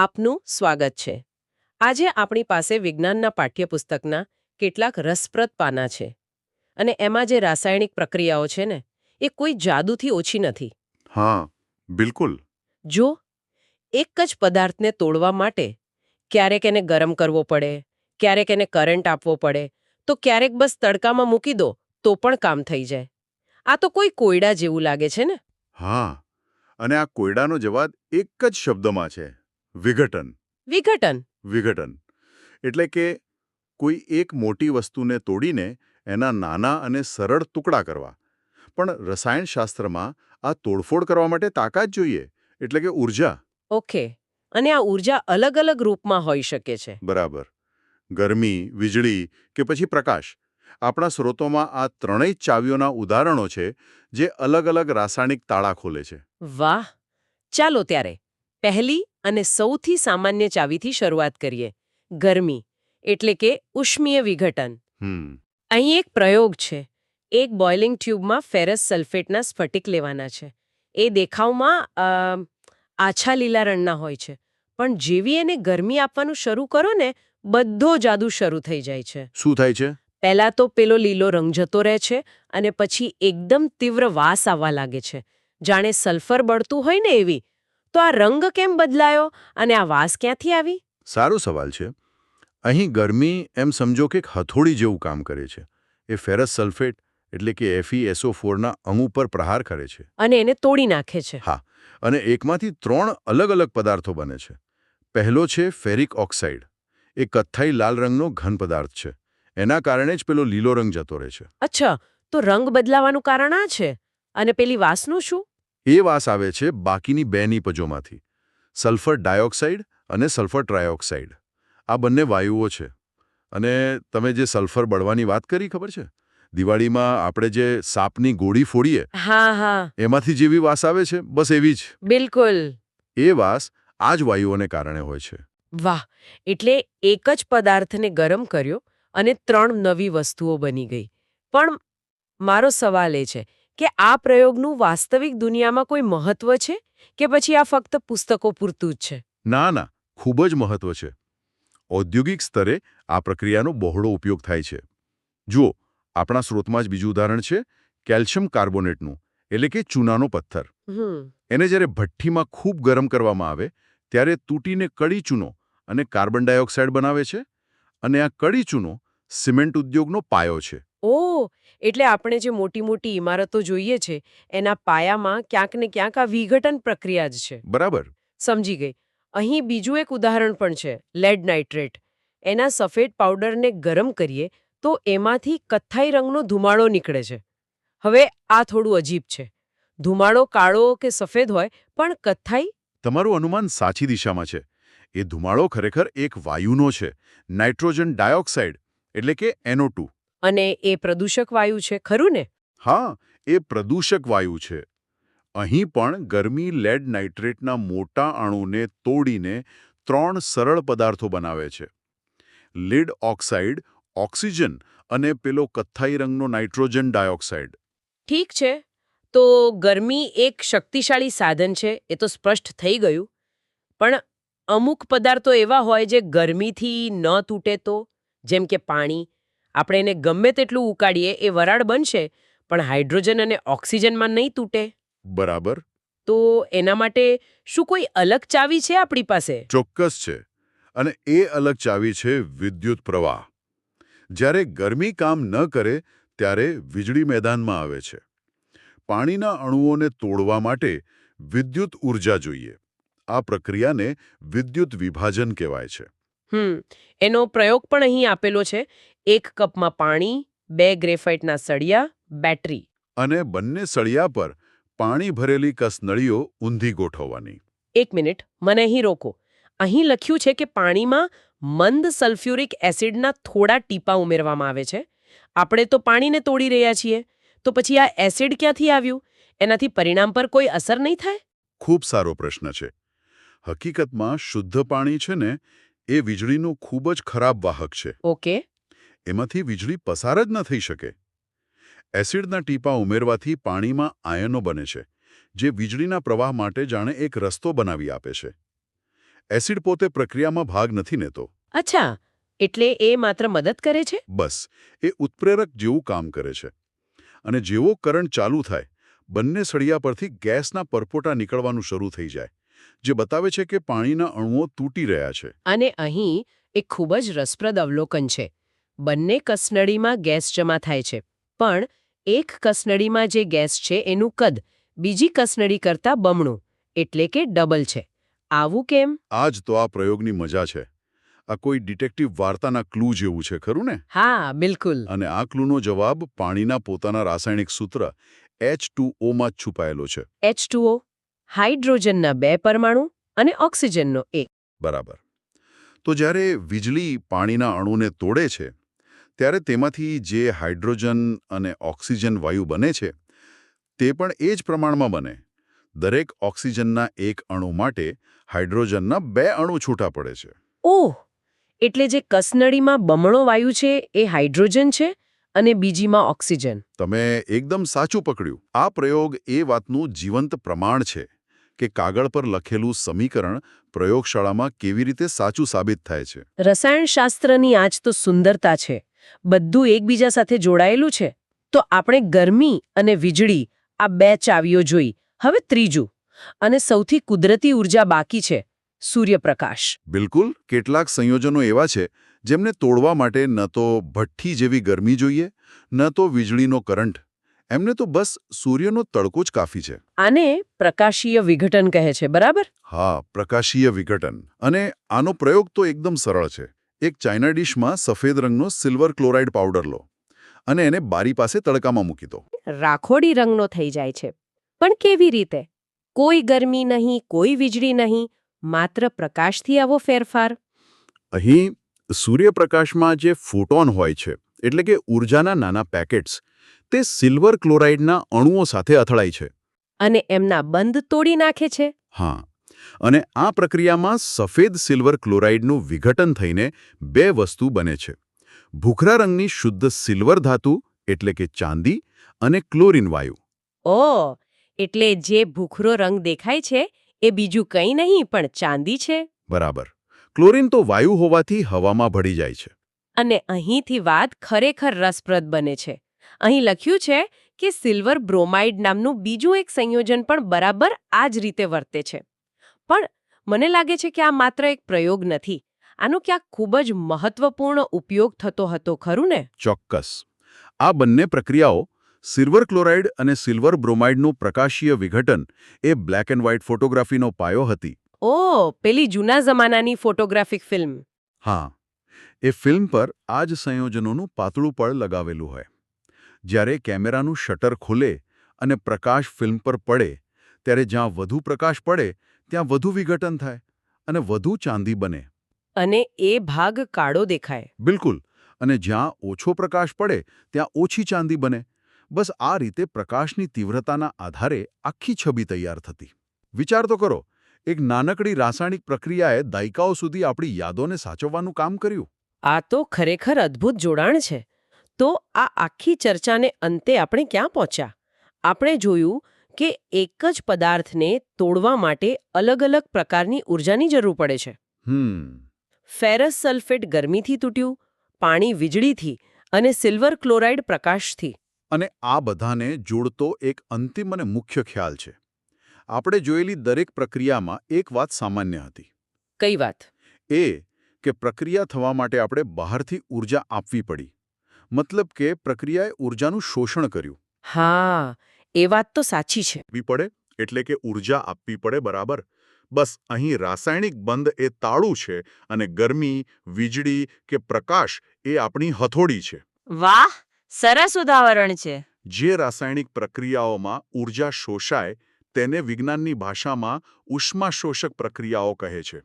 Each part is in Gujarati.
આપનું સ્વાગત છે. આજે આપણી પાસે વિજ્ઞાનના પાઠ્યપુસ્તકના કેટલાક રસપ્રદ પાના છે. અને એમાં જે રાસાયણિક પ્રક્રિયાઓ છે ને એ કોઈ જાદુથી ઓછી નથી. હા બિલકુલ. જો એક જ પદાર્થને તોડવા માટે ક્યારેક એને ગરમ કરવો પડે ક્યારેક એને કરંટ આપવો પડે તો ક્યારેક બસ તડકામાં મૂકી દો તો પણ કામ થઈ જાય. આ તો કોઈ કોયડા જેવું લાગે છે ને? હા અને આ કોયડાનો જવાબ એક જ શબ્દમાં છે. વિઘટન. વિઘટન. વિઘટન. એટલે કે કોઈ એક મોટી વસ્તુને તોડીને એના નાના અને સરળ ટુકડા કરવા. પણ રસાયણશાસ્ત્રમાં આ તોડફોડ કરવા માટે તાકાત જોઈએ. એટલે કે ઊર્જા ઓકે. અને આ ઊર્જા અલગ અલગ રૂપમાં હોઈ શકે છે. બરાબર. ગરમી વીજળી કે પછી પ્રકાશ. આપણા સ્રોતોમાં આ ત્રણેય ચાવીઓના ઉદાહરણો છે જે અલગ અલગ રાસાયણિક તાળા ખોલે છે. વાહ! ચાલો ત્યારે. પહેલી અને સૌથી સામાન્ય ચાવીથી શરૂઆત કરીએ ગરમી એટલે કે ઉષ્મીય વિઘટન. અહીં એક પ્રયોગ છે એક બોઇલિંગ ટ્યુબમાં ફેરસ સલ્ફેટના સ્ફટિક લેવાના છે. એ દેખાવમાં આછા લીલા રણના હોય છે પણ જેવી એને ગરમી આપવાનું શરૂ કરો ને બધો જાદુ શરૂ થઈ જાય છે. શું થાય છે? પહેલા તો પેલો લીલો રંગ જતો રહે છે અને પછી એકદમ તીવ્ર વાસ આવવા લાગે છે. જાણે સલ્ફર બળતું હોય ને એવી તો આ રંગ કેમ બદલાયો અને આ વાસ ક્યાંથી આવી? સારો સવાલ છે. અહીં ગરમી એમ સમજો કે હથોડી જેવું કામ કરે છે. એ ફેરસ સલ્ફેટ એટલે કે એફઈએસઓ ફોરના અંગ ઉપર પ્રહાર કરે છે. અને એને તોડી નાખે છે. હા અને એકમાંથી ત્રણ અલગ અલગ પદાર્થો બને છે. પહેલો છે ફેરિક ઓક્સાઇડ. એ કથ્થાઈ લાલ રંગનો ઘન પદાર્થ છે. એના કારણે જ પેલો લીલો રંગ જતો રહે છે. અચ્છા તો રંગ બદલાવાનું કારણ આ છે? અને પેલી વાસનું શું? એ વાસ આવે છે બાકીની બે નીપજોમાંથી સલ્ફર ડાયોક્સાઇડ અને સલ્ફર ટ્રાયોક્સાઇડ. આ બંને વાયુઓ છે. અને તમે જે સલ્ફર બળવાની વાત કરી ખબર છે? દિવાળીમાં આપણે જે સાપની ગોળી ફોડીએ હા હા. એમાંથી જેવી વાસ આવે છે બસ એવી જ. બિલકુલ. એ વાસ આ જ વાયુઓને કારણે હોય છે. વાહ! એટલે એક જ પદાર્થને ગરમ કર્યો અને ત્રણ નવી વસ્તુઓ બની ગઈ. પણ મારો સવાલ એ છે કે આ પ્રયોગનું વાસ્તવિક દુનિયામાં કોઈ મહત્વ છે કે પછી આ ફક્ત પુસ્તકો પૂરતું જ છે? ના ના ખૂબ જ મહત્વ છે. ઔદ્યોગિક સ્તરે આ પ્રક્રિયાનો બહોળો ઉપયોગ થાય છે. જુઓ આપણા સ્રોતમાં જ બીજું ઉદાહરણ છે કેલ્શિયમ કાર્બોનેટનું એટલે કે ચૂનાનો પથ્થર. એને જ્યારે ભઠ્ઠીમાં ખૂબ ગરમ કરવામાં આવે ત્યારે તૂટીને કડી ચૂનો અને કાર્બન ડાયોક્સાઇડ બનાવે છે અને આ કડી ચૂનો સિમેન્ટ ઉદ્યોગનો પાયો છે. ઓ એટલે આપણે જે મોટી મોટી ઇમારતો જોઈએ છે એના પાયામાં ક્યાંક ને ક્યાંક આ વિઘટન પ્રક્રિયા જ છે. બરાબર. સમજી ગઈ. અહીં બીજું એક ઉદાહરણ પણ છે લેડ નાઇટ્રેટ. એના સફેદ પાવડરને ગરમ કરીએ તો એમાંથી કથ્થાઈ રંગનો ધુમાડો નીકળે છે. હવે આ થોડું અજીબ છે. ધુમાડો કાળો કે સફેદ હોય પણ કથ્થાઈ? તમારું અનુમાન સાચી દિશામાં છે. એ ધુમાડો ખરેખર એક વાયુનો છે નાઇટ્રોજન ડાયોક્સાઇડ એટલે કે NO2 અને એ પ્રદૂષક વાયુ છે ખરું ને? હા એ પ્રદૂષક વાયુ છે. અહીં પણ ગરમી લેડ નાઇટ્રેટના મોટા અણુને તોડીને ત્રણ સરળ પદાર્થો બનાવે છે. લીડ ઓક્સાઇડ ઓક્સિજન અને પેલો કથ્થાઈ રંગનો નાઇટ્રોજન ડાયોક્સાઇડ. ઠીક છે. તો ગરમી એક શક્તિશાળી સાધન છે એ તો સ્પષ્ટ થઈ ગયું. પણ અમુક પદાર્થો એવા હોય જે ગરમીથી ન તૂટે તો? જેમ કે પાણી આપણે એને ગમે તેટલું ઉકાળીએ એ વરાળ બનશે પણ હાઇડ્રોજન અને ઓક્સિજનમાં નહીં તૂટે. બરાબર. તો એના માટે શું કોઈ અલગ ચાવી છે આપણી પાસે? ચોક્કસ છે. અને એ અલગ ચાવી છે વિદ્યુત પ્રવાહ. જ્યારે ગરમી કામ ન કરે ત્યારે વીજળી મેદાનમાં આવે છે. પાણીના અણુઓને તોડવા માટે વિદ્યુત ઊર્જા જોઈએ. આ પ્રક્રિયાને વિદ્યુત વિભાજન કહેવાય છે. હમ એનો પ્રયોગ પણ અહીં આપેલો છે. એક કપમાં પાણી બે ગ્રેફાઇટના સળિયા બેટરી. અને બંને સળિયા પર પાણી ભરેલી કસનળીઓ ઊંધી ગોઠવવાની. એક મિનિટ મને અહીં રોકો. અહીં લખ્યું છે કે પાણીમાં મંદ સલ્ફ્યુરિક એસિડના થોડા ટીપા ઉમેરવામાં આવે છે. આપણે તો પાણીને તોડી રહ્યા છીએ. તો પછી આ એસિડ ક્યાંથી આવ્યું? એનાથી પરિણામ પર કોઈ અસર નહીં થાય? ખૂબ સારો પ્રશ્ન છે. હકીકતમાં શુદ્ધ પાણી છે ને એ વીજળીનું ખૂબ જ ખરાબ વાહક છે. ઓકે. એમાંથી વીજળી પસાર જ ન થઈ શકે. એસિડના ટીપા ઉમેરવાથી પાણીમાં આયનો બને છે જે વીજળીના પ્રવાહ માટે જાણે એક રસ્તો બનાવી આપે છે. એસિડ પોતે પ્રક્રિયામાં ભાગ નથી લેતો. અચ્છા એટલે એ માત્ર મદદ કરે છે? બસ એ ઉત્પ્રેરક જેવું કામ કરે છે. અને જેવો કરંટ ચાલુ થાય બંને સળિયા પરથી ગેસના પરપોટા નીકળવાનું શરૂ થઈ જાય. જે બતાવે છે કે પાણીના અણુઓ તૂટી રહ્યા છે. અને અહીં એક ખૂબ જ રસપ્રદ અવલોકન છે. બંને કસનળીમાં ગેસ જમા થાય છે. પણ એક કસનળીમાં જે ગેસ છે એનું કદ બીજી કસનળી કરતાં બમણું એટલે કે ડબલ છે. આવું કેમ? આ જ તો આ પ્રયોગની મજા છે. આ કોઈ ડિટેક્ટિવ વાર્તાના ક્લુ જેવું છે ખરું ને? હા બિલકુલ. અને આ ક્લુનો જવાબ પાણીના પોતાના રાસાયણિક સૂત્ર એચમાં છુપાયેલો છે. એચ હાઇડ્રોજનના બે પરમાણુ અને ઓક્સિજનનો એક. બરાબર. તો જ્યારે વીજળી પાણીના અણુને તોડે છે ત્યારે તેમાંથી જે હાઇડ્રોજન અને ઓક્સિજન વાયુ બને છે તે પણ એ જ પ્રમાણમાં બને. દરેક ઓક્સિજનના એક અણુ માટે હાઇડ્રોજનના બે અણુ છૂટા પડે છે. ઓહ! એટલે જે કસનળીમાં બમણો વાયુ છે એ હાઇડ્રોજન છે અને બીજીમાં ઓક્સિજન. તમે એકદમ સાચું પકડ્યું. આ પ્રયોગ એ વાતનું જીવંત પ્રમાણ છે. કે કાગળ પર લખેલું સમીકરણ પ્રયોગશાળામાં કેવી રીતે સાચું સાબિત થાય છે? રસાયણશાસ્ત્રની આજ તો સુંદરતા છે. બધું એકબીજા સાથે જોડાયેલું છે. તો આપણે ગરમી અને વીજળી આ બે ચાવીઓ જોઈ. હવે ત્રીજું. અને સૌથી કુદરતી ઊર્જા બાકી છે સૂર્યપ્રકાશ. બિલકુલ. કેટલાક સંયોજનો એવા છે જેમને તોડવા માટે ન તો ભઠ્ઠી જેવી ગરમી જોઈએ ન તો વીજળીનો કરંટ. એમને તો બસ સૂર્યનો તડકો જ કાફી છે. આને પ્રકાશીય વિઘટન કહે છે બરાબર? હા પ્રકાશીય વિઘટન. અને આનો પ્રયોગ તો એકદમ સરળ છે. એક ચાઇના ડીશમાં સફેદ રંગનો સિલ્વર ક્લોરાઇડ પાવડર લો અને એને બારી પાસે તડકામાં મૂકી દો. રાખોડી રંગનો થઈ જાય છે. પણ કેવી રીતે? કોઈ ગરમી નહીં કોઈ વીજળી નહીં માત્ર પ્રકાશથી આવો ફેરફાર? અહીં સૂર્યપ્રકાશમાં જે ફોટોન હોય છે એટલે કે ઊર્જાના નાના પેકેટ્સ તે સિલ્વર ક્લોરાઇડના અણુઓ સાથે અથડાય છે. અને એમના બંધ તોડી નાખે છે. હા. અને આ પ્રક્રિયામાં સફેદ સિલ્વર ક્લોરાઇડનું વિઘટન થઈને બે વસ્તુ બને છે. ભૂખરા રંગની શુદ્ધ સિલ્વર ધાતુ એટલે કે ચાંદી અને ક્લોરીન વાયુ. ઓ એટલે જે ભૂખરો રંગ દેખાય છે એ બીજું કંઈ નહીં પણ ચાંદી છે. બરાબર. ક્લોરીન તો વાયુ હોવાથી હવામાં ભળી જાય છે. અને અહીંથી વાત ખરેખર રસપ્રદ બને છે. અહીં લખ્યું છે કે સિલ્વર બ્રોમાઇડ નામનું બીજું એક સંયોજન પણ બરાબર આ જ રીતે વર્તે છે. પણ મને લાગે છે કે આ માત્ર એક પ્રયોગ નથી. આનો ક્યાંક ખૂબ જ મહત્વપૂર્ણ ઉપયોગ થતો હતો ખરું ને? ચોક્કસ. આ બંને પ્રક્રિયાઓ સિલ્વર ક્લોરાઇડ અને સિલ્વર બ્રોમાઇડનું પ્રકાશીય વિઘટન એ બ્લેક એન્ડ વ્હાઇટ ફોટોગ્રાફીનો પાયો હતી. ઓ પેલી જૂના જમાનાની ફોટોગ્રાફિક ફિલ્મ. હા. એ ફિલ્મ પર આ જ સંયોજનોનું પાતળું પળ લગાવેલું હોય. જ્યારે કેમેરાનું શટર ખુલે અને પ્રકાશ ફિલ્મ પર પડે ત્યારે જ્યાં વધુ પ્રકાશ પડે ત્યાં વધુ વિઘટન થાય અને વધુ ચાંદી બને. અને એ ભાગ કાળો દેખાય. બિલકુલ. અને જ્યાં ઓછો પ્રકાશ પડે ત્યાં ઓછી ચાંદી બને. બસ આ રીતે પ્રકાશની તીવ્રતાના આધારે આખી છબી તૈયાર થતી. વિચાર તો કરો એક નાનકડી રાસાયણિક પ્રક્રિયાએ દાયકાઓ સુધી આપણી યાદોને સાચવવાનું કામ કર્યું? આ તો ખરેખર અદ્ભુત જોડાણ છે. તો આ આખી ચર્ચાને અંતે આપણે ક્યાં પહોંચ્યા? આપણે જોયું કે એક જ પદાર્થને તોડવા માટે અલગ અલગ પ્રકારની ઊર્જાની જરૂર પડે છે. હમ. ફેરસ સલ્ફેટ ગરમીથી તૂટ્યું પાણી વીજળીથી અને સિલ્વર ક્લોરાઇડ પ્રકાશથી. અને આ બધાને જોડતો એક અંતિમ અને મુખ્ય ખ્યાલ છે. આપણે જોયેલી દરેક પ્રક્રિયામાં એક વાત સામાન્ય હતી. કઈ વાત? એ કે પ્રક્રિયા થવા માટે આપણે બહારથી ઊર્જા આપવી પડી. મતલબ કે પ્રક્રિયાએ ઊર્જાનું શોષણ કર્યું. હા એ વાત તો સાચી છે. પડે એટલે કે ઊર્જા આપવી પડે બરાબર. બસ અહીં રાસાયણિક બંધ એ તાળું છે અને ગરમી વીજળી કે પ્રકાશ એ આપણી હથોડી છે. વાહ સરસ ઉદાહરણ છે. જે રાસાયણિક પ્રક્રિયાઓમાં ઊર્જા શોષાય તેને વિજ્ઞાનની ભાષામાં ઉષ્માશોષક પ્રક્રિયાઓ કહે છે.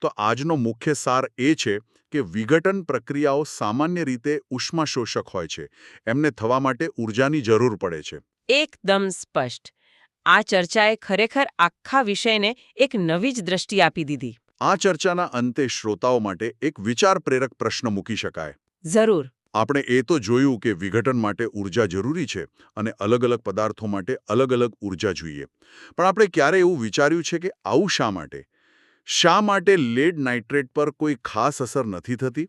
તો આજનો મુખ્ય સાર એ છે કે વિઘટન પ્રક્રિયાઓ સામાન્ય રીતે ઉષ્માશોષક હોય છે. એમને થવા માટે ઊર્જાની જરૂર પડે છે. એકદમ સ્પષ્ટ. આ ચર્ચાએ ખરેખર આખા વિષયને એક નવી જ દ્રષ્ટિ આપી દીધી. આ ચર્ચાના અંતે શ્રોતાઓ માટે એક વિચાર પ્રેરક પ્રશ્ન મૂકી શકાય. જરૂર. આપણે એ તો જોયું કે વિઘટન માટે ઊર્જા જરૂરી છે અને અલગ અલગ પદાર્થો માટે અલગ અલગ ઊર્જા જોઈએ. પણ આપણે ક્યારે એવું વિચાર્યું છે કે આવું શા માટે? શા માટે લેડ નાઇટ્રેટ પર કોઈ ખાસ અસર નથી થતી?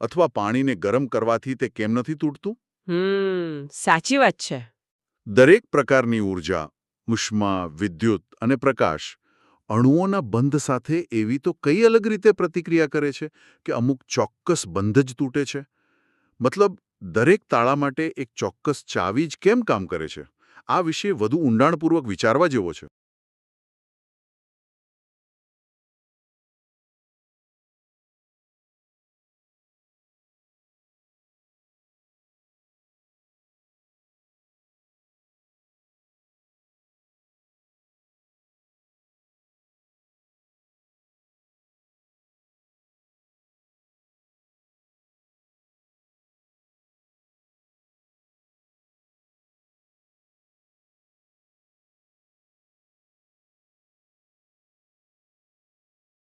અથવા પાણીને ગરમ કરવાથી તે કેમ નથી તૂટતું? હમ સાચી વાત છે. દરેક પ્રકારની ઊર્જા ઉષ્મા વિદ્યુત અને પ્રકાશ અણુઓના બંધ સાથે એવી તો કઈ અલગ રીતે પ્રતિક્રિયા કરે છે કે અમુક ચોક્કસ બંધ જ તૂટે છે? મતલબ દરેક તાળા માટે એક ચોક્કસ ચાવી જ કેમ કામ કરે છે? આ વિશે વધુ ઊંડાણપૂર્વક વિચારવા જેવો છે.